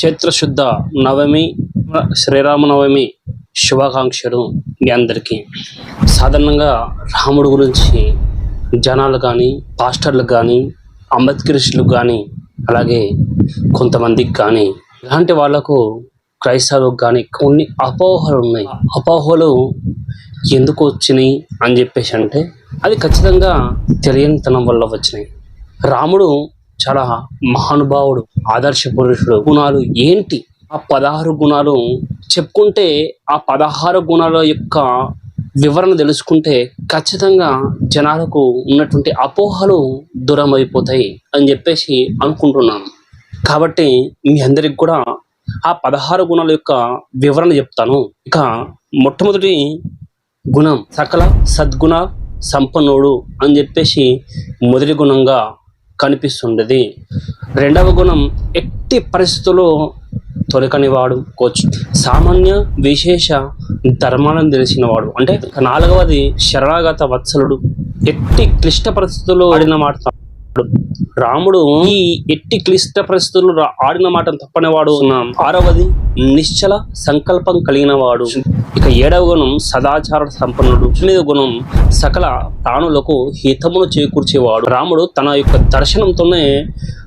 చైత్రశుద్ధ నవమి శ్రీరామనవమి శుభాకాంక్షలు మీ అందరికీ. సాధారణంగా రాముడు గురించి జనాలు కానీ పాస్టర్లు కానీ అంబేద్కరిస్టులకు కానీ అలాగే కొంతమందికి కానీ ఇలాంటి వాళ్ళకు క్రైస్తవులకు కానీ కొన్ని అపోహలు ఉన్నాయి. అపోహలు ఎందుకు వచ్చినాయి అని చెప్పేసి అంటే అది ఖచ్చితంగా తెలియనితనం వల్ల వచ్చినాయి. రాముడు చాలా మహానుభావుడు ఆదర్శ పురుషుడు. గుణాలు ఏంటి? ఆ పదహారు గుణాలు చెప్పుకుంటే ఆ పదహారు గుణాల యొక్క వివరణ తెలుసుకుంటే ఖచ్చితంగా జనాలకు ఉన్నటువంటి అపోహలు దూరం అయిపోతాయి అని చెప్పేసి అనుకుంటున్నాను. కాబట్టి మీ అందరికి కూడా ఆ పదహారు గుణాల యొక్క వివరణ చెప్తాను. ఇక మొట్టమొదటి గుణం సకల సద్గుణ సంపన్నుడు అని చెప్పేసి మొదటి గుణంగా కనిపిస్తుండేది. రెండవ గుణం ఎట్టి పరిస్థితుల్లో తొలకనివాడు కోచ్. సామాన్య విశేష ధర్మాలను తెలిసినవాడు. అంటే నాలుగవది శరణాగత వత్సలుడు. ఎట్టి క్లిష్ట పరిస్థితుల్లో ఆడిన మాట రాముడు ఈ ఎట్టి క్లిష్ట పరిస్థితుల్లో ఆడిన మాట తప్పనివాడు. ఆరవది నిశ్చల సంకల్పం కలిగిన వాడు ఇక ఏడవ గుణం సదాచార సంపన్నుడు. ఎనిమిదవ గుణం సకల ప్రాణులకు హితమును చేకూర్చేవాడు. రాముడు తన యొక్క దర్శనంతోనే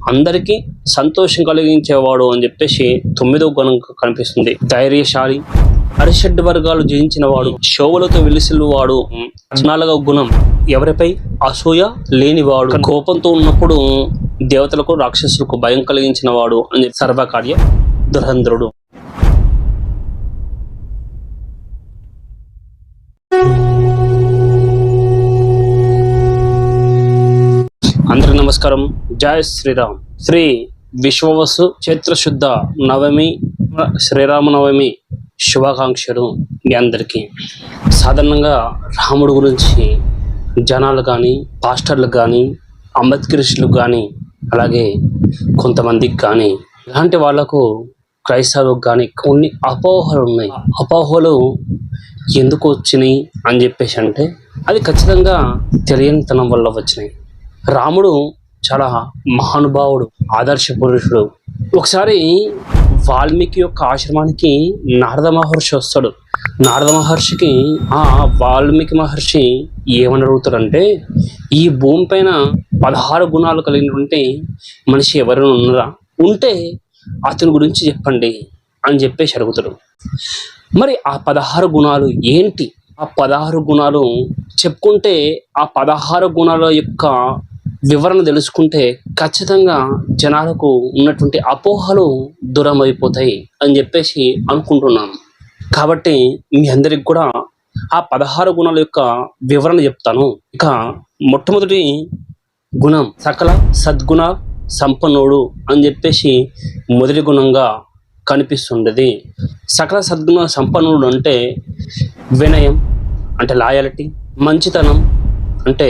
అందరికీ సంతోషం కలిగించేవాడు అని చెప్పేసి తొమ్మిదో గుణం కనిపిస్తుంది. ధైర్యశాలి అరిషడ్ వర్గాలు జయించిన వాడు శోభలతో వెలిసిల్లువాడు నాలుగవ గుణం. ఎవరిపై? అసూయ లేనివాడు. కోపంతో ఉన్నప్పుడు దేవతలకు రాక్షసులకు భయం కలిగించిన వాడు అని సర్వకార్య దురంధ్రుడు అందరికి నమస్కారం. జయ శ్రీరామ్. శ్రీ విశ్వవసు చైత్రశుద్ధ నవమి శ్రీరామనవమి శుభాకాంక్షలు మీ అందరికీ. సాధారణంగా రాముడు గురించి జనాలు కానీ పాస్టర్లు కానీ అంబేద్కరిస్టులకు కానీ అలాగే కొంతమందికి కానీ ఇలాంటి వాళ్ళకు క్రైస్తవులకు కానీ కొన్ని అపోహలు ఉన్నాయి. అపోహలు ఎందుకు వచ్చినాయి అని చెప్పేసి అంటే అది ఖచ్చితంగా తెలియనితనం వల్ల వచ్చినాయి. రాముడు చాలా మహానుభావుడు ఆదర్శ పురుషుడు. ఒకసారి వాల్మీకి యొక్క ఆశ్రమానికి నారద మహర్షి వస్తాడు. నారద మహర్షికి ఆ వాల్మీకి మహర్షి ఏమని అడుగుతాడంటే ఈ భూమి పైన పదహారు గుణాలు కలిగినటువంటి మనిషి ఎవరైనా ఉన్నారా? ఉంటే అతని గురించి చెప్పండి అని చెప్పేసి అడుగుతాడు. మరి ఆ పదహారు గుణాలు ఏంటి? ఆ పదహారు గుణాలు చెప్పుకుంటే ఆ పదహారు గుణాల యొక్క వివరణ తెలుసుకుంటే ఖచ్చితంగా జనాలకు ఉన్నటువంటి అపోహలు దూరం అయిపోతాయి అని చెప్పేసి అనుకుంటున్నాను కాబట్టి మీ అందరికి కూడా ఆ పదహారు గుణాల యొక్క వివరణ చెప్తాను. ఇక మొట్టమొదటి గుణం సకల సద్గుణ సంపన్నుడు అని చెప్పేసి మొదటి గుణంగా కనిపిస్తుండేది. సకల సద్గుణ సంపన్నుడు అంటే వినయం అంటే లాయాలిటీ మంచితనం అంటే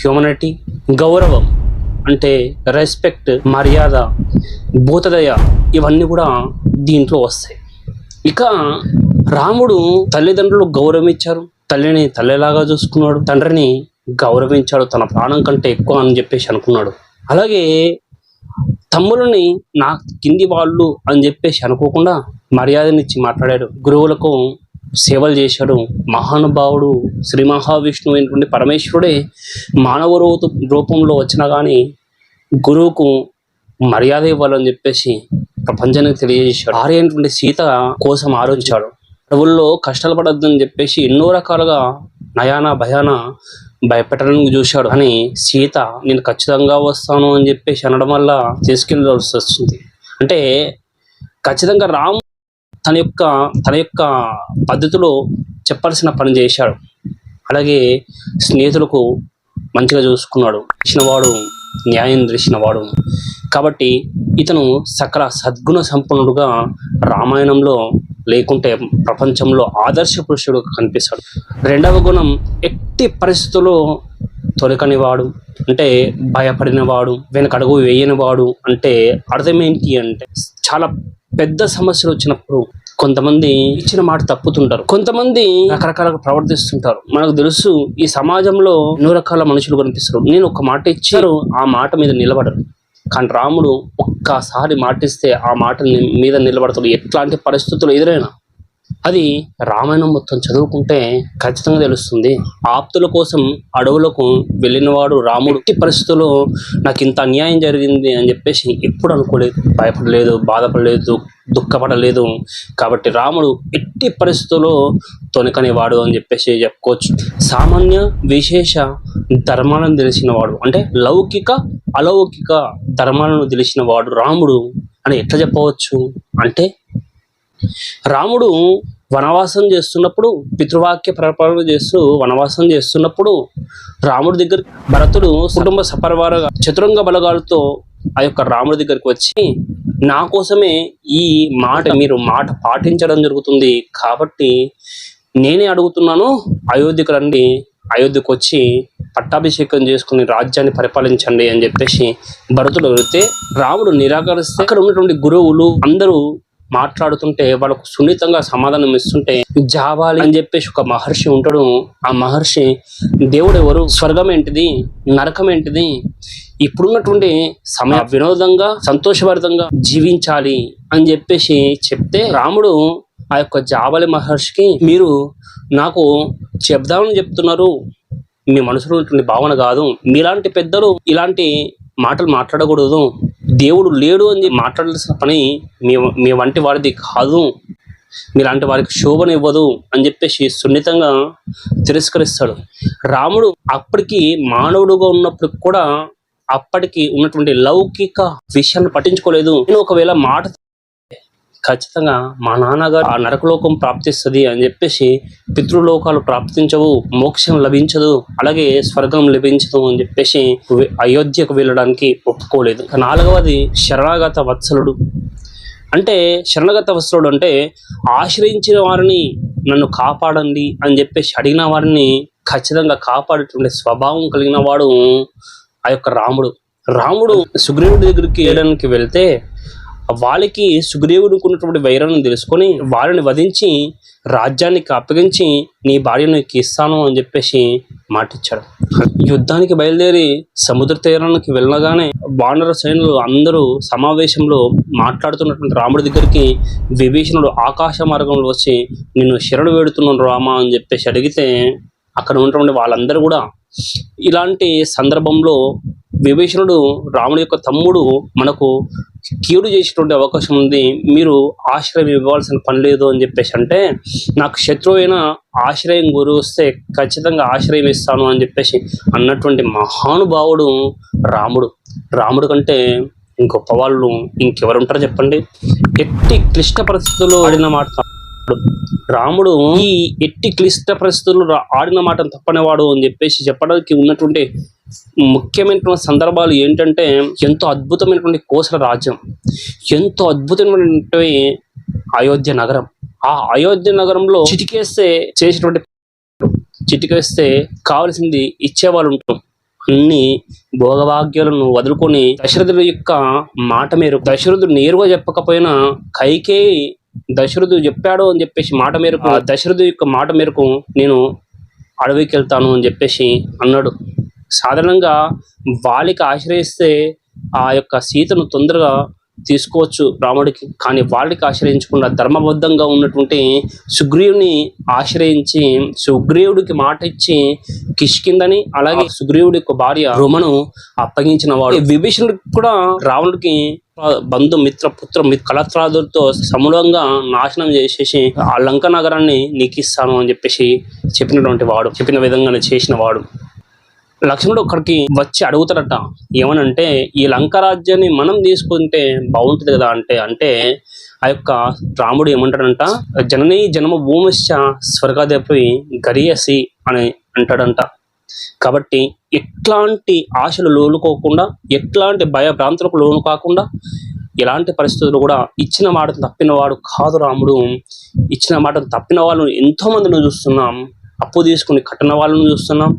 హ్యూమనిటీ గౌరవం అంటే రెస్పెక్ట్ మర్యాద భూతదయ ఇవన్నీ కూడా దీంట్లో వస్తాయి. ఇక రాముడు తల్లిదండ్రులు గౌరవించారు. తల్లిని తల్లిలాగా చూసుకున్నాడు. తండ్రిని గౌరవించాడు. తన ప్రాణం కంటే ఎక్కువ అని చెప్పేసి అనుకున్నాడు. అలాగే తమ్ములని నా కింది వాళ్ళు అని చెప్పేసి అనుకోకుండా మర్యాదనిచ్చి మాట్లాడాడు. గురువులకు సేవలు చేశాడు. మహానుభావుడు శ్రీ మహావిష్ణువు అయినటువంటి పరమేశ్వరుడే మానవ రూపంలో వచ్చినా కానీ గురువుకు మర్యాద ఇవ్వాలని చెప్పేసి ప్రపంచానికి తెలియజేశాడు. భార్య అయినటువంటి సీత కోసం ఆలోచించాడు. అడవుల్లో కష్టాలు పడద్దని చెప్పేసి ఎన్నో రకాలుగా నయాన భయాన భయపెట్టడానికి చూశాడు. అని సీత నేను ఖచ్చితంగా వస్తాను అని చెప్పేసి అనడం వల్ల తీసుకెళ్ళాల్సి వస్తుంది. అంటే ఖచ్చితంగా రాము తన యొక్క తన యొక్క పద్ధతిలో చెప్పాల్సిన పని చేశాడు. అలాగే స్నేహితులకు మంచిగా చూసుకున్నాడు. ఇచ్చినవాడు న్యాయం తెలిసినవాడు కాబట్టి ఇతను సకల సద్గుణ సంపన్నుడుగా రామాయణంలో లేకుంటే ప్రపంచంలో ఆదర్శ పురుషుడు కనిపిస్తాడు. రెండవ గుణం ఎట్టి పరిస్థితుల్లో తొలకనివాడు. అంటే భయపడినవాడు వెనకడుగు వేయనివాడు అంటే అర్థం ఏంటి అంటే చాలా పెద్ద సమస్యలు వచ్చినప్పుడు కొంతమంది ఇచ్చిన మాట తప్పుతుంటారు. కొంతమంది రకరకాలుగా ప్రవర్తిస్తుంటారు. మనకు తెలుసు ఈ సమాజంలో ఎన్నో రకాల మనుషులు కనిపిస్తారు. నేను ఒక మాట ఇచ్చారు ఆ మాట మీద నిలబడరు. కానీ రాముడు ఒక్కసారి మాటిస్తే ఆ మాట మీద నిలబడతాడు. ఎట్లాంటి పరిస్థితులు ఎదురైనా అది రామాయణం మొత్తం చదువుకుంటే ఖచ్చితంగా తెలుస్తుంది. ఆప్తుల కోసం అడవులకు వెళ్ళినవాడు రాముడు. ఎట్టి పరిస్థితుల్లో నాకు ఇంత అన్యాయం జరిగింది అని చెప్పేసి ఎప్పుడు అనుకోలేదు. భయపడలేదు బాధపడలేదు దుఃఖపడలేదు. కాబట్టి రాముడు ఎట్టి పరిస్థితుల్లో తొనకనేవాడు అని చెప్పేసి చెప్పుకోవచ్చు. సామాన్య విశేష ధర్మాలను తెలిసిన వాడు అంటే లౌకిక అలౌకిక ధర్మాలను తెలిసిన వాడు రాముడు అని ఎట్లా చెప్పవచ్చు? అంటే రాముడు వనవాసం చేస్తున్నప్పుడు పితృవాక్య ప్రపాలన చేస్తూ వనవాసం చేస్తున్నప్పుడు రాముడి దగ్గర భరతుడు కుటుంబ సపరివార చతురంగ బలగాలతో ఆ యొక్క రాముడి దగ్గరికి వచ్చి నా కోసమే ఈ మాట మీరు మాట పాటించడం జరుగుతుంది కాబట్టి నేనే అడుగుతున్నాను అయోధ్యకు రండి అయోధ్యకు వచ్చి పట్టాభిషేకం చేసుకుని రాజ్యాన్ని పరిపాలించండి అని చెప్పేసి భరతుడు అడిగితే రాముడు నిరాకరిస్తే అక్కడ ఉన్నటువంటి గురువులు అందరూ మాట్లాడుతుంటే వాళ్ళకు సున్నితంగా సమాధానం ఇస్తుంటే జాబాలి అని చెప్పేసి ఒక మహర్షి ఉంటాడు. ఆ మహర్షి దేవుడు ఎవరు? స్వర్గం ఏంటిది? నరకం ఏంటిది? ఇప్పుడున్నటువంటి సమయ వినోదంగా సంతోషభరితంగా జీవించాలి అని చెప్పేసి చెప్తే రాముడు ఆ యొక్క జాబలి మహర్షికి మీరు నాకు చెప్దామని చెప్తున్నారు. మీ మనసులో భావన కాదు. మీలాంటి పెద్దలు ఇలాంటి మాటలు మాట్లాడకూడదు. దేవుడు లేడు అని మాట్లాడాల్సిన పని మీ మీ వంటి వారిది కాదు. మీలాంటి వారికి శోభనివ్వదు అని చెప్పేసి సున్నితంగా తిరస్కరిస్తాడు. రాముడు అప్పటికి మానవుడుగా ఉన్నప్పుడు కూడా అప్పటికి ఉన్నటువంటి లౌకిక విషయాన్ని పట్టించుకోలేదు. నేను ఒకవేళ మాట ఖచ్చితంగా మా నాన్నగారు ఆ నరకలోకం ప్రాప్తిస్తుంది అని చెప్పేసి పితృలోకాలు ప్రాప్తించవు మోక్షం లభించదు అలాగే స్వర్గం లభించదు అని చెప్పేసి అయోధ్యకు వెళ్ళడానికి ఒప్పుకోలేదు. నాలుగవది శరణాగత వత్సలుడు. అంటే శరణగత వత్సలుడు అంటే ఆశ్రయించిన వారిని నన్ను కాపాడండి అని చెప్పేసి అడిగిన వారిని ఖచ్చితంగా కాపాడేటువంటి స్వభావం కలిగిన వాడు ఆ యొక్క రాముడు. రాముడు సుగ్రీవుడి దగ్గరికి వెళ్ళడానికి వెళ్తే వాళ్ళకి సుగ్రీవుడికి ఉన్నటువంటి వైరాన్ని తెలుసుకొని వారిని వధించి రాజ్యానికి అప్పగించి నీ భార్యను ఇస్తాను అని చెప్పేసి మాటిచ్చాడు. యుద్ధానికి బయలుదేరి సముద్ర తీరానికి వెళ్ళగానే వానర సైనులు అందరూ సమావేశంలో మాట్లాడుతున్నటువంటి రాముడి దగ్గరికి విభీషణుడు ఆకాశ మార్గంలో వచ్చి నిన్ను శరణు వేడుతున్నాను రామా అని చెప్పేసి అడిగితే అక్కడ ఉన్నటువంటి వాళ్ళందరూ కూడా ఇలాంటి సందర్భంలో విభీషణుడు రాముడి యొక్క తమ్ముడు మనకు కీడు చేసేటువంటి అవకాశం ఉంది. మీరు ఆశ్రయం ఇవ్వాల్సిన పని లేదు అని చెప్పేసి అంటే నాకు శత్రువు అయిన ఆశ్రయం గురి వస్తే ఖచ్చితంగా ఆశ్రయం ఇస్తాను అని చెప్పేసి అన్నటువంటి మహానుభావుడు రాముడు. రాముడు కంటే గొప్ప వాళ్ళు ఇంకెవరుంటారు చెప్పండి. ఎట్టి క్లిష్ట పరిస్థితుల్లో ఆడిన మాట రాముడు ఈ ఎట్టి క్లిష్ట పరిస్థితుల్లో ఆడిన మాట తప్పనివాడు అని చెప్పేసి చెప్పడానికి ఉన్నటువంటి ముఖ్యమైనటువంటి సందర్భాలు ఏంటంటే ఎంతో అద్భుతమైనటువంటి కోసల రాజ్యం. ఎంతో అద్భుతమైనటువంటి అయోధ్య నగరం. ఆ అయోధ్య నగరంలో చిటికేస్తే చేసినటువంటి చిటికేస్తే కావలసింది ఇచ్చేవాళ్ళు ఉంటాం అన్ని భోగభాగ్యాలను వదులుకొని దశరథుడి యొక్క మాట మేరకు దశరథుడు నేరుగా చెప్పకపోయినా కైకేయి దశరథుడు చెప్పాడు అని చెప్పేసి మాట మేరకు ఆ దశరథుడి యొక్క మాట మేరకు నేను అడవికి వెళ్తాను అని చెప్పేసి అన్నాడు. సాధారణంగా వాళ్ళకి ఆశ్రయిస్తే ఆ యొక్క సీతను తొందరగా తీసుకోవచ్చు రాముడికి కానీ వాళ్ళకి ఆశ్రయించకుండా ధర్మబద్ధంగా ఉన్నటువంటి సుగ్రీవుని ఆశ్రయించి సుగ్రీవుడికి మాట ఇచ్చి కిష్కిందని అలాగే సుగ్రీవుడి యొక్క భార్య రుమను అప్పగించిన వాడు. విభీషణుడికి కూడా రావణుడికి బంధు మిత్ర పుత్ర కళత్రాదులతో సమూలంగా నాశనం చేసేసి ఆ లంక నగరాన్ని నీకు ఇస్తాను అని చెప్పేసి చెప్పినటువంటి వాడు చెప్పిన విధంగానే చేసిన వాడు. లక్ష్మణుడు అక్కడికి వచ్చి అడుగుతాడట ఏమనంటే ఈ లంక రాజ్యాన్ని మనం తీసుకుంటే బాగుంటుంది కదా అంటే అంటే ఆ యొక్క రాముడు ఏమంటాడంట జననీ జన్మ భూమిశ్చ స్వర్గాదేపి గరియసి అని అంటాడంట. కాబట్టి ఎట్లాంటి ఆశలు లోనుకోకుండా ఎట్లాంటి భయభ్రాంతులకు లోను కాకుండా ఎలాంటి పరిస్థితులు కూడా ఇచ్చిన మాటను తప్పినవాడు కాదు రాముడు. ఇచ్చిన మాటను తప్పిన వాళ్ళను ఎంతో మందిని చూస్తున్నాం. అప్పు తీసుకుని కట్టిన వాళ్ళను చూస్తున్నాం.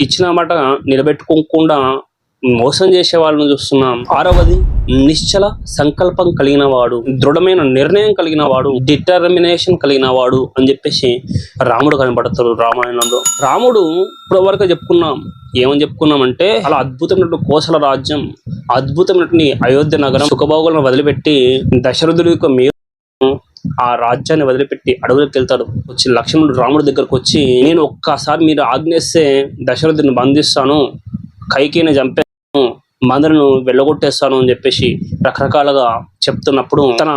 ఇచ్చిన మాట నిలబెట్టుకోకుండా మోసం చేసే వాళ్ళను చూస్తున్నాం. ఆరవది నిశ్చల సంకల్పం కలిగిన వాడు దృఢమైన నిర్ణయం కలిగిన వాడు డిటర్మినేషన్ కలిగిన వాడు అని చెప్పేసి రాముడు కనబడతాడు రామాయణంలో. రాముడు ఇప్పుడు వరకు చెప్పుకున్నాం. ఏమని చెప్పుకున్నామంటే అలా అద్భుతమైనటువంటి కోసల రాజ్యం అద్భుతమైనటువంటి అయోధ్య నగరం సుఖభోగులను వదిలిపెట్టి దశరథుడి యొక్క మీరు ఆ రాజ్యాన్ని వదిలిపెట్టి అడవులకు వెళ్తాడు. వచ్చి లక్ష్మణుడు రాముడి దగ్గరకు వచ్చి నేను ఒక్కసారి మీరు ఆజ్ఞేస్తే దశరథుని బంధిస్తాను కైకేని చంపే మందరను వెళ్ళగొట్టేస్తాను అని చెప్పేసి రకరకాలుగా చెప్తున్నప్పుడు తన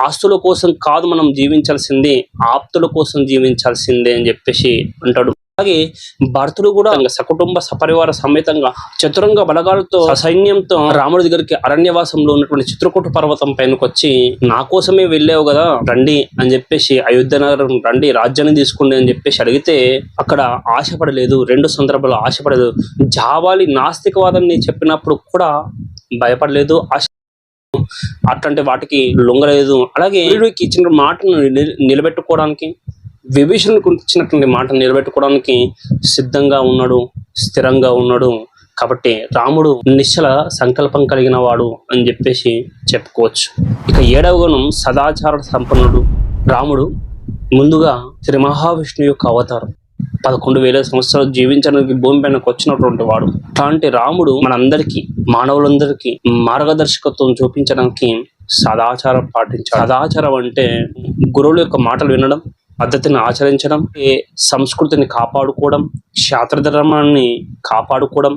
ఆస్తుల కోసం కాదు మనం జీవించాల్సింది ఆప్తుల కోసం జీవించాల్సిందే అని చెప్పేసి అంటాడు. అలాగే భర్తుడు కూడా సకుటుంబ సపరివార సమేతంగా చతురంగ బలగాలతో సైన్యంతో రాముడి దగ్గరికి అరణ్యవాసంలో ఉన్నటువంటి చిత్రకూట పర్వతం పైనకి వచ్చి నా కోసమే వెళ్ళావు కదా రండి అని చెప్పేసి అయోధ్య నగరం రండి రాజ్యాన్ని తీసుకోండి అని చెప్పేసి అడిగితే అక్కడ ఆశపడలేదు రెండు సందర్భాలు ఆశపడలేదు. జావాలి నాస్తికవాదాన్ని చెప్పినప్పుడు కూడా భయపడలేదు ఆశ అట్లాంటి వాటికి లొంగలేదు. అలాగే వీడికి ఇచ్చిన మాటను నిలబెట్టుకోవడానికి విభీషణుడికి ఇచ్చినటువంటి మాట నిలబెట్టుకోవడానికి సిద్ధంగా ఉన్నాడు స్థిరంగా ఉన్నాడు. కాబట్టి రాముడు నిశ్చల సంకల్పం కలిగిన వాడు అని చెప్పేసి చెప్పుకోవచ్చు. ఇక ఏడవ గుణం సదాచార సంపన్నుడు. రాముడు ముందుగా శ్రీ మహావిష్ణువు యొక్క అవతారం. పదకొండు వేల సంవత్సరాలు జీవించడానికి భూమి పైనకు వచ్చినటువంటి వాడు. అలాంటి రాముడు మనందరికీ మానవులందరికీ మార్గదర్శకత్వం చూపించడానికి సదాచారం పాటించాడు. సదాచారం అంటే గురువుల యొక్క మాటలు వినడం పద్ధతిని ఆచరించడం ఏ సంస్కృతిని కాపాడుకోవడం శాస్త్రధర్మాన్ని కాపాడుకోవడం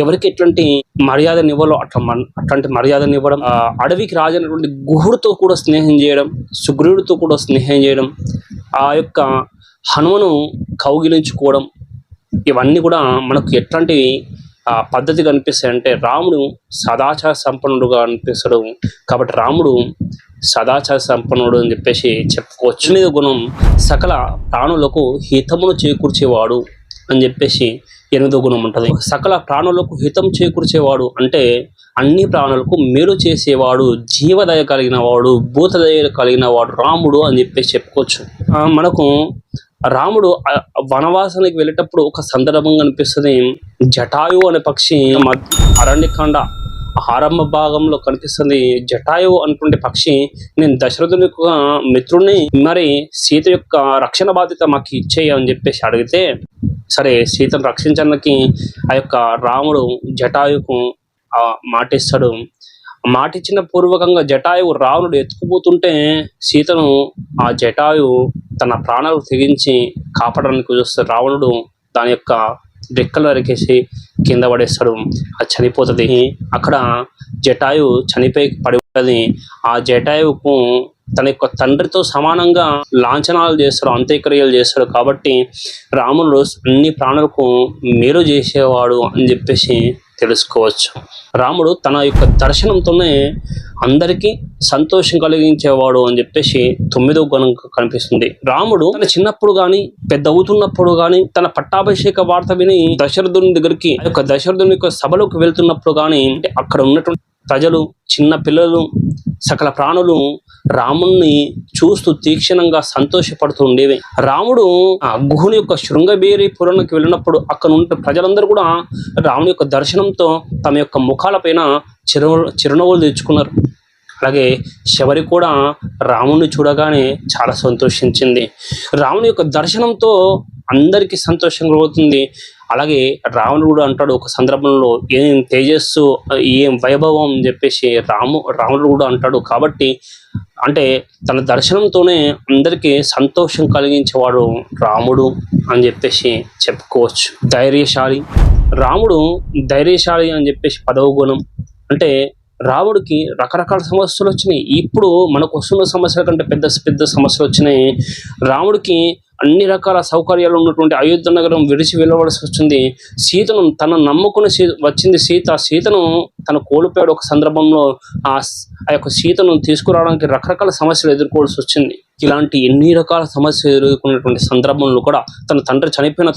ఎవరికి ఎట్లాంటి మర్యాదనివ్వాలో అట్లా మన అట్లాంటి మర్యాదనివ్వడం ఇవ్వడం అడవికి రాజైనటువంటి గుహుడితో కూడా స్నేహం చేయడం సుగ్రీవుడితో కూడా స్నేహం చేయడం ఆ యొక్క హనుమను కౌగిలించుకోవడం ఇవన్నీ కూడా మనకు ఎట్లాంటి ఆ, పద్ధతి కనిపిస్తాయి అంటే రాముడు సదాచార సంపన్నుడుగా అనిపిస్తాడు. కాబట్టి రాముడు సదాచార సంపన్నుడు అని చెప్పేసి చెప్పుకోవచ్చు. గుణం సకల ప్రాణులకు హితమును చేకూర్చేవాడు అని చెప్పేసి ఎనిమిదో గుణం ఉంటుంది. సకల ప్రాణులకు హితం చేకూర్చేవాడు అంటే అన్ని ప్రాణులకు మేలు చేసేవాడు జీవదయ కలిగిన వాడు భూతదయ కలిగిన వాడు రాముడు అని చెప్పేసి చెప్పుకోవచ్చు. మనకు రాముడు వనవాసానికి వెళ్ళేటప్పుడు ఒక సందర్భం కనిపిస్తుంది. జటాయు అనే పక్షి అరణ్యకాండ ఆరంభ భాగంలో కనిపిస్తుంది. జటాయు అనుకుంటే పక్షి నేను దశరథుని యొక్క మిత్రుడిని మరి సీత యొక్క రక్షణ బాధ్యత మాకు ఇచ్చేయ అని చెప్పేసి అడిగితే సరే సీతను రక్షించడానికి ఆ యొక్క రాముడు జటాయుకు మాటిస్తాడు. మాటిచ్చిన పూర్వకంగా జటాయువు రావణుడు ఎత్తుకుపోతుంటే సీతను ఆ జటాయు తన ప్రాణాలు తెగించి కాపాడడానికి చూస్తే రావణుడు దాని యొక్క రెక్కలు అరికేసి కింద పడేస్తాడు. అది చనిపోతుంది. అక్కడ జటాయు చనిపోయి పడి ఉంటుంది. ఆ జటాయువుకు తన యొక్క తండ్రితో సమానంగా లాంఛనాలు చేస్తాడు అంత్యక్రియలు చేస్తాడు కాబట్టి రాముడు అన్ని ప్రాణులకు మేలు చేసేవాడు అని చెప్పేసి తెలుసుకోవచ్చు. రాముడు తన యొక్క దర్శనంతోనే అందరికీ సంతోషం కలిగించేవాడు అని చెప్పేసి తొమ్మిదో గుణం కనిపిస్తుంది. రాముడు తన చిన్నప్పుడు గాని పెద్ద అవుతున్నప్పుడు గాని తన పట్టాభిషేక వార్త విని దశరథుని దగ్గరికి ఆ యొక్క దశరథుని యొక్క సభలోకి వెళ్తున్నప్పుడు గాని అక్కడ ఉన్నటువంటి ప్రజలు చిన్న పిల్లలు సకల ప్రాణులు రాముణ్ణి చూస్తూ తీక్షణంగా సంతోషపడుతూ ఉండేవి. రాముడు ఆ గుహుని యొక్క శృంగబేరి పురానికి వెళ్ళినప్పుడు అక్కడ ఉన్న ప్రజలందరూ కూడా రాముని యొక్క దర్శనంతో తమ యొక్క ముఖాలపైన చిరు చిరునవ్వులు తెచ్చుకున్నారు. అలాగే శబరి కూడా రాముణ్ణి చూడగానే చాలా సంతోషించింది. రాముని యొక్క దర్శనంతో అందరికీ సంతోషం కలుగుతుంది. అలాగే రావణుడు కూడా అంటాడు ఒక సందర్భంలో ఏం తేజస్సు ఏం వైభవం అని చెప్పేసి రాము రాముడు కూడా అంటాడు. కాబట్టి అంటే తన దర్శనంతోనే అందరికీ సంతోషం కలిగించేవాడు రాముడు అని చెప్పేసి చెప్పుకోవచ్చు. ధైర్యశాలి. రాముడు ధైర్యశాలి అని చెప్పేసి పదవ గుణం. అంటే రాముడికి రకరకాల సమస్యలు వచ్చినాయి. ఇప్పుడు మనకు వస్తున్న సమస్యల కంటే పెద్ద పెద్ద సమస్యలు వచ్చినాయి. రాముడికి అన్ని రకాల సౌకర్యాలు ఉన్నటువంటి అయోధ్య నగరం విడిచి వెళ్ళవలసి వచ్చింది. సీతను తన నమ్ముకుని సీ వచ్చింది సీత. సీతను తను కోల్పోయాడు ఒక సందర్భంలో. ఆ ఆ యొక్క సీతను తీసుకురావడానికి రకరకాల సమస్యలు ఎదుర్కోవాల్సి వచ్చింది. ఇలాంటి ఎన్ని రకాల సమస్యలు ఎదుర్కొన్నటువంటి సందర్భంలో కూడా తన తండ్రి చనిపోయిన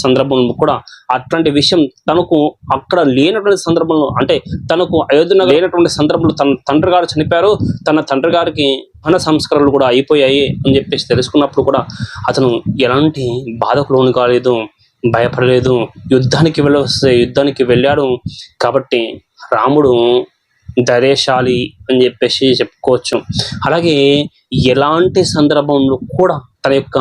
సందర్భంలో కూడా అట్లాంటి విషయం తనకు అక్కడ లేనటువంటి సందర్భంలో అంటే తనకు అయోధ్య లేనటువంటి సందర్భంలో తన తండ్రి గారు చనిపోయారు తన తండ్రి గారికి మన సంస్కరణలు కూడా అయిపోయాయి అని చెప్పేసి తెలుసుకున్నప్పుడు కూడా అతను ఎలాంటి బాధకు లోను కాలేదు భయపడలేదు యుద్ధానికి వెళ్ళవస్తే యుద్ధానికి వెళ్ళాడు కాబట్టి రాముడు ధైర్యశాలి అని చెప్పేసి చెప్పుకోవచ్చు. అలాగే ఎలాంటి సందర్భంలో కూడా తన యొక్క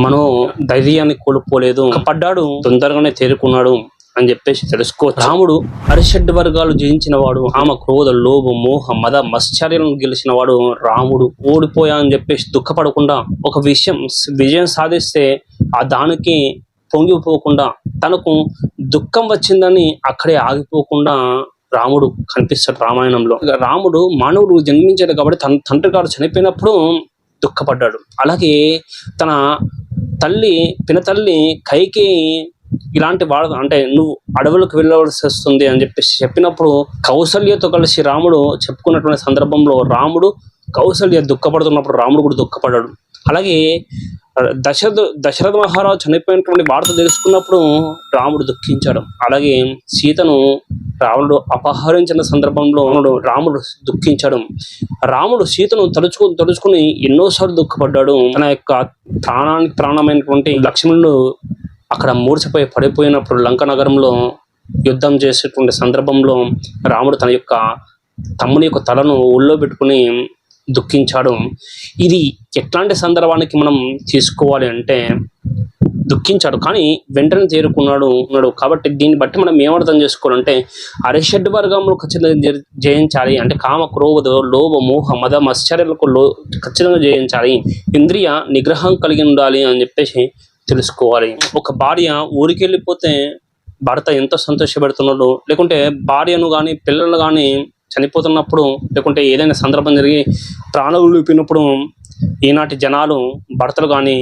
మనో ధైర్యాన్ని కోల్పోలేదు. పడ్డాడు తొందరగానే తేరుకున్నాడు అని చెప్పేసి తెలుసుకో రాముడు అరిషడ్ వర్గాలు జయించిన వాడు ఆమె క్రోధ లోభ మోహ మద మశ్చర్యలను గెలిచిన వాడు రాముడు. ఓడిపోయా అని చెప్పేసి దుఃఖపడకుండా ఒక విషయం విజయం సాధిస్తే ఆ దానికి పొంగిపోకుండా తనకు దుఃఖం వచ్చిందని అక్కడే ఆగిపోకుండా రాముడు కనిపిస్తాడు రామాయణంలో. ఇక రాముడు మానవుడు జన్మించాడు కాబట్టి తన తండ్రి గారు చనిపోయినప్పుడు దుఃఖపడ్డాడు. అలాగే తన తల్లి పినతల్లి కైకి ఇలాంటి వాడ అంటే నువ్వు అడవులకు వెళ్ళవలసి వస్తుంది అని చెప్పేసి చెప్పినప్పుడు కౌసల్యతో కలిసి రాముడు చెప్పుకున్నటువంటి సందర్భంలో రాముడు కౌసల్య దుఃఖపడుతున్నప్పుడు రాముడు కూడా దుఃఖపడ్డాడు. అలాగే దశరథ దశరథ మహారాజు చనిపోయినటువంటి వార్త తెలుసుకున్నప్పుడు రాముడు దుఃఖించాడు. అలాగే సీతను రావణుడు అపహరించిన సందర్భంలో రాముడు దుఃఖించడం. దుఃఖించాడు రాముడు సీతను తలుచుకుని తలుచుకుని ఎన్నోసార్లు దుఃఖపడ్డాడు. తన యొక్క ప్రాణానికి ప్రాణమైనటువంటి లక్ష్మణుడు అక్కడ మూర్చపోయి పడిపోయినప్పుడు లంక నగరంలో యుద్ధం చేసేటువంటి సందర్భంలో రాముడు తన యొక్క తమ్ముని యొక్క తలను ఒళ్ళో పెట్టుకుని దుఃఖించాడు. ఇది ఎట్లాంటి సందర్భానికి మనం తీసుకోవాలి అంటే దుఃఖించాడు. కానీ వెంటనే చేరుకున్నాడు ఉన్నాడు. కాబట్టి దీన్ని బట్టి మనం ఏమర్థం చేసుకోవాలంటే అరిషడ్ వర్గంలో ఖచ్చితంగా జయించాలి. అంటే కామ క్రోధ లోభ మోహ మద మశ్చర్యలకు లో ఖచ్చితంగా జయించాలి. ఇంద్రియ నిగ్రహం కలిగి ఉండాలి అని చెప్పేసి తెలుసుకోవాలి. ఒక భార్య ఊరికి వెళ్ళిపోతే భర్త ఎంతో సంతోషపెడుతున్నాడు లేకుంటే భార్యను కానీ పిల్లలు కానీ చనిపోతున్నప్పుడు లేకుంటే ఏదైనా సందర్భం జరిగి ప్రాణులు ఊపినప్పుడు ఈనాటి జనాలు భర్తలు కానీ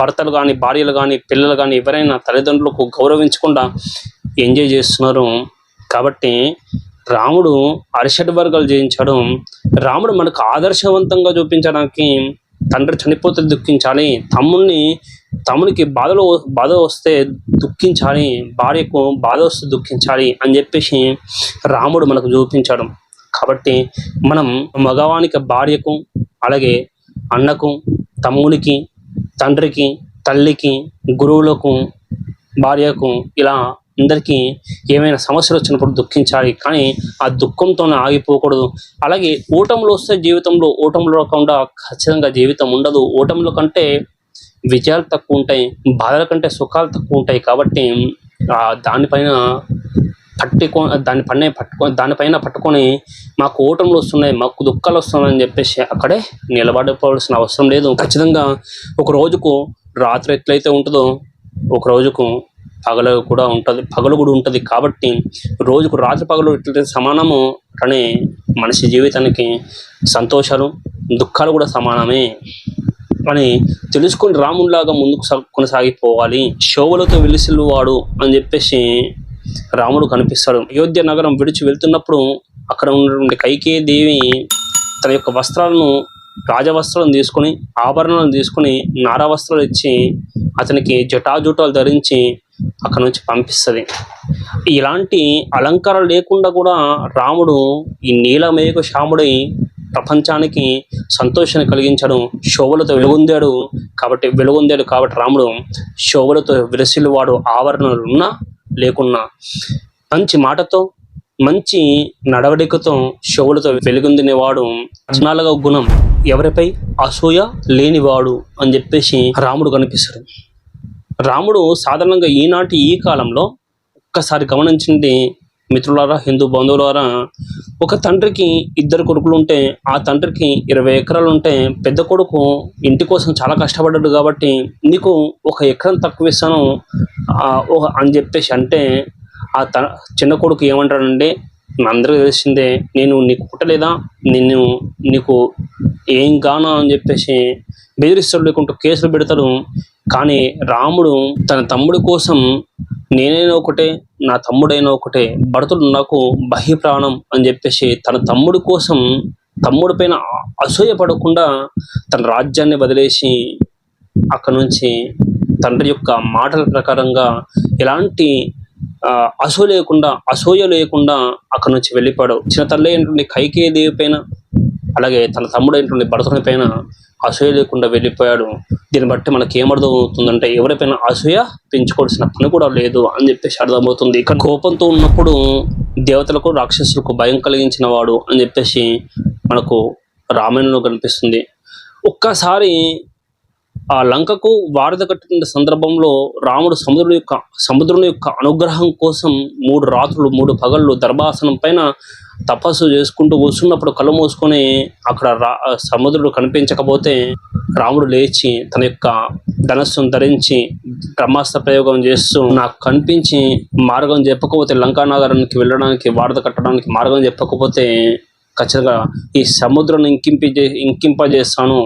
భర్తలు కానీ భార్యలు కానీ పిల్లలు కానీ ఎవరైనా తల్లిదండ్రులకు గౌరవించకుండా ఎంజాయ్ చేస్తున్నారు. కాబట్టి రాముడు అరిషడ్ వర్గాలు జయించడం. రాముడు మనకు ఆదర్శవంతంగా చూపించడానికి తండ్రి చనిపోతే దుఃఖించాలి. తమ్ముణ్ణి తమ్మునికి బాధలో బాధ వస్తే దుఃఖించాలి భార్యకు బాధ వస్తే దుఃఖించాలి అని చెప్పేసి రాముడు మనకు చూపించాడు. కాబట్టి మనం మగవానికి భార్యకు అలాగే అన్నకు తమ్మునికి తండ్రికి తల్లికి గురువులకు భార్యకు ఇలా అందరికీ ఏమైనా సమస్యలు వచ్చినప్పుడు దుఃఖించాలి. కానీ ఆ దుఃఖంతోనే ఆగిపోకూడదు. అలాగే ఓటములు వస్తే జీవితంలో ఓటములు రాకుండా ఖచ్చితంగా జీవితం ఉండదు. ఓటముల కంటే విజయాలు తక్కువ ఉంటాయి బాధల కంటే సుఖాలు తక్కువ ఉంటాయి కాబట్టి దానిపైన పట్టుకో దాని పైన పట్టుకొని దానిపైన పట్టుకొని మాకు ఓటములు వస్తున్నాయి మాకు దుఃఖాలు వస్తున్నాయని చెప్పేసి అక్కడే నిలబడిపోవాల్సిన అవసరం లేదు. ఖచ్చితంగా ఒక రోజుకు రాత్రి ఎట్లయితే ఉంటుందో ఒక రోజుకు పగలు కూడా ఉంటుంది పగలు కూడా ఉంటుంది కాబట్టి రోజుకు రాత్రి పగలు ఎట్లయితే సమానము అనే మనిషి జీవితానికి సంతోషాలు దుఃఖాలు కూడా సమానమే. అని తెలుసుకొని రాముడిలాగా ముందుకు సా- కొనసాగిపోవాలి. శోభలతో వెలిసిల్లువాడు అని చెప్పేసి రాముడు కనిపిస్తాడు. అయోధ్య నగరం విడిచి వెళ్తున్నప్పుడు అక్కడ ఉన్నటువంటి కైకేయ దేవి తన యొక్క వస్త్రాలను రాజవస్త్రాలను తీసుకొని ఆభరణాలను తీసుకొని నారా వస్త్రాలు ఇచ్చి అతనికి జటాజుటాలు ధరించి అక్కడ నుంచి పంపిస్తుంది. ఇలాంటి అలంకారాలు లేకుండా కూడా రాముడు ఈ నీలమేక శ్యాముడై ప్రపంచానికి సంతోషాన్ని కలిగించడం శోభలతో వెలుగొందాడు కాబట్టి వెలుగొందాడు కాబట్టి రాముడు శోభలతో విరసిల్లువాడు వాడు ఆవరణలున్నా లేకున్నా. మంచి మాటతో మంచి నడవడికతో శోభలతో వెలుగొందినవాడు నాలుగవ గుణం. ఎవరిపై? అసూయ లేనివాడు అని చెప్పేసి రాముడు కనిపిస్తాడు. రాముడు సాధారణంగా ఈనాటి ఈ కాలంలో ఒక్కసారి గమనించండి మిత్రులారా హిందూ బంధువులారా ఒక తండ్రికి ఇద్దరు కొడుకులు ఉంటే ఆ తండ్రికి ఇరవై ఎకరాలు ఉంటే పెద్ద కొడుకు ఇంటి కోసం చాలా కష్టపడ్డాడు కాబట్టి నీకు ఒక ఎకరం తక్కువ ఇస్తాను అని చెప్పేసి అంటే ఆ త చిన్న కొడుకు ఏమంటాడంటే అందరికీ తెలిసిందే నేను నీకు పుట్టలేదా? నిన్ను నీకు ఏం గానా? అని చెప్పేసి బెదిరిస్తాడు లేకుంటే కేసులు పెడతాడు. కానీ రాముడు తన తమ్ముడి కోసం నేనైనా ఒకటే నా తమ్ముడైన ఒకటే భరతుడు నాకు బహిప్రాణం అని చెప్పేసి తన తమ్ముడి కోసం తమ్ముడి పైన అసూయ పడకుండా తన రాజ్యాన్ని వదిలేసి అక్కడ నుంచి తండ్రి యొక్క మాటల ప్రకారంగా ఎలాంటి అసూయ లేకుండా అసూయ లేకుండా అక్కడ నుంచి వెళ్ళిపోయాడు. చిన్న తల్లి అయినటువంటి కైకేదేవి పైన అలాగే తన తమ్ముడు అయినటువంటి భరతుని పైన అసూయ లేకుండా వెళ్ళిపోయాడు. దీన్ని బట్టి మనకి ఏమర్థం అవుతుందంటే ఎవరిపైన అసూయ పెంచుకోవాల్సిన పని కూడా లేదు అని చెప్పేసి అర్థమవుతుంది. ఇక్కడ కోపంతో ఉన్నప్పుడు దేవతలకు రాక్షసులకు భయం కలిగించిన వాడు అని చెప్పేసి మనకు రామాయణంలో కనిపిస్తుంది. ఒక్కసారి ఆ లంకకు వారద కట్టిన సందర్భంలో రాముడు సముద్రుని యొక్క సముద్రుని యొక్క అనుగ్రహం కోసం మూడు రాత్రులు మూడు పగళ్ళు దర్భాసనం పైన తపస్సు చేసుకుంటూ కూర్చున్నప్పుడు కళ్ళు మూసుకొని అక్కడ రా సముద్రుడు కనిపించకపోతే రాముడు లేచి తన యొక్క ధనస్సును ధరించి బ్రహ్మాస్త్ర ప్రయోగం చేస్తూ నాకు కనిపించి మార్గం చెప్పకపోతే లంకానగరానికి వెళ్ళడానికి వారధ కట్టడానికి మార్గం చెప్పకపోతే ఖచ్చితంగా ఈ సముద్రం ఇంకింపి ఇంకింపజేస్తాను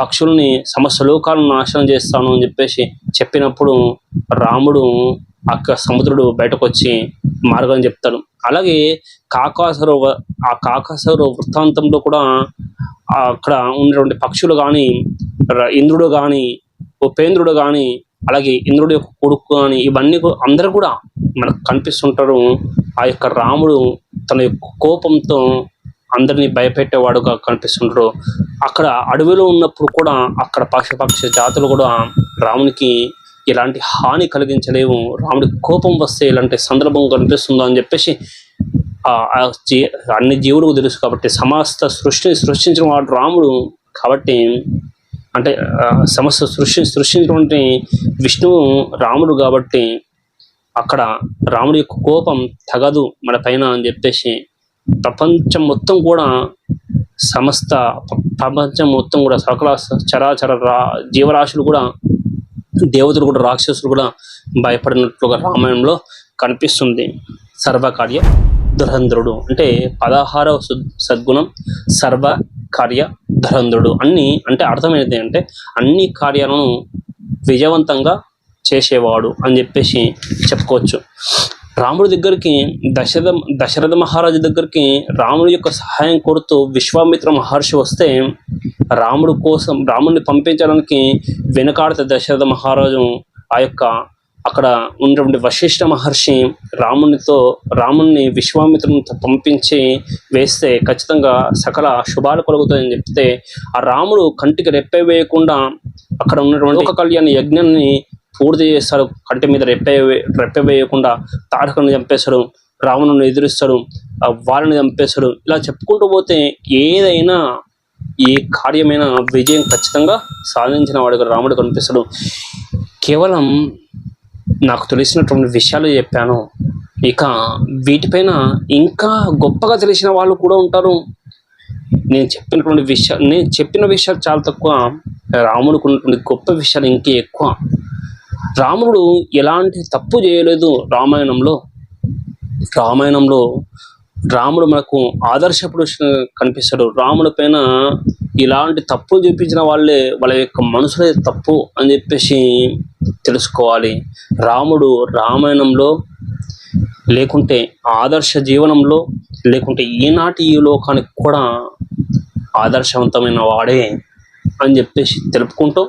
పక్షుల్ని సమస్త లోకాలను నాశనం చేస్తాను అని చెప్పేసి చెప్పినప్పుడు రాముడు అక్క సముద్రుడు బయటకు వచ్చి మార్గం చెప్తాడు. అలాగే కాకాసుర ఆ కాకాసరో వృత్తాంతంలో కూడా అక్కడ ఉన్నటువంటి పక్షులు కానీ ఇంద్రుడు కానీ ఉపేంద్రుడు కానీ అలాగే ఇంద్రుడి యొక్క కొడుకు కానీ ఇవన్నీ అందరూ కూడా మనకు కనిపిస్తుంటారు. ఆ యొక్క రాముడు తన యొక్క కోపంతో అందరినీ భయపెట్టేవాడుగా కనిపిస్తుంటారు అక్కడ అడవిలో ఉన్నప్పుడు కూడా అక్కడ పక్షపక్ష జాతులు కూడా రామునికి ఎలాంటి హాని కలిగించలేవు. రాముడికి కోపం వస్తే ఇలాంటి సందర్భం కనిపిస్తుందో అని చెప్పేసి ఆ జీ అన్ని జీవులకు తెలుసు కాబట్టి సమస్త సృష్టిని సృష్టించిన వాడు రాముడు కాబట్టి అంటే సమస్త సృష్టి సృష్టించినటువంటి విష్ణువు రాముడు కాబట్టి అక్కడ రాముడి యొక్క కోపం తగదు మన పైన అని చెప్పేసి ప్రపంచం మొత్తం కూడా సమస్త ప్రపంచం మొత్తం కూడా సకల చరాచర రా జీవరాశులు కూడా దేవతలు కూడా రాక్షసులు కూడా భయపడినట్లుగా రామాయణంలో కనిపిస్తుంది. సర్వకార్య ధురంధ్రుడు అంటే పదహారవ సు- సద్గుణం సర్వకార్య ధురంధ్రుడు. అన్ని అంటే అర్థమైనది అంటే అన్ని కార్యాలను విజయవంతంగా చేసేవాడు అని చెప్పేసి చెప్పుకోవచ్చు. రాముడి దగ్గరికి దశరథ దశరథ మహారాజు దగ్గరికి రాముడి యొక్క సహాయం కోరుతూ విశ్వామిత్ర మహర్షి వస్తే రాముడు కోసం రాముడిని పంపించడానికి వెనకాడితే దశరథ మహారాజు ఆ యొక్క అక్కడ ఉన్నటువంటి వశిష్ఠ మహర్షి రామునితో రాముణ్ణి విశ్వామిత్రునితో పంపించి వేస్తే ఖచ్చితంగా సకల శుభాలు కలుగుతాయని చెప్తే ఆ రాముడు కంటికి రెప్పే వేయకుండా అక్కడ ఉన్నటువంటి ఒక కళ్యాణ యజ్ఞాన్ని పూర్తి చేస్తాడు కంటి మీద రెప్పే రెప్పే వేయకుండా తాటకను చంపేస్తాడు రావణుని ఎదురిస్తాడు వారిని వాళ్ళని చంపేస్తాడు. ఇలా చెప్పుకుంటూ పోతే ఏదైనా ఏ కార్యమైన విజయం ఖచ్చితంగా సాధించిన వాడు రాముడు కనిపిస్తాడు. కేవలం నాకు తెలిసినటువంటి విషయాలు చెప్పాను. ఇక వీటిపైన ఇంకా గొప్పగా తెలిసిన వాళ్ళు కూడా ఉంటారు. నేను చెప్పినటువంటి విషయాలు నేను చెప్పిన విషయాలు చాలా తక్కువ. రాముడికి ఉన్నటువంటి గొప్ప విషయాలు ఇంకే ఎక్కువ. రాముడు ఎలాంటి తప్పు చేయలేదు రామాయణంలో. రామాయణంలో రాముడు మనకు ఆదర్శ పురుషుడు కనిపిస్తాడు. రాముడి పైన ఇలాంటి తప్పులు చూపించిన వాళ్ళే వాళ్ళ యొక్క మనసులే తప్పు అని చెప్పేసి తెలుసుకోవాలి. రాముడు రామాయణంలో లేకుంటే ఆదర్శ జీవనంలో లేకుంటే ఈనాటి ఈ లోకానికి కూడా ఆదర్శవంతమైన వాడే అని చెప్పేసి తెలుపుకుంటూ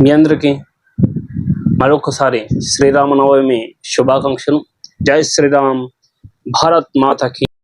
మీ అందరికీ మరొకసారి శ్రీరామనవమి శుభాకాంక్షలు. జై శ్రీరామ్. భారత్ మాతకి.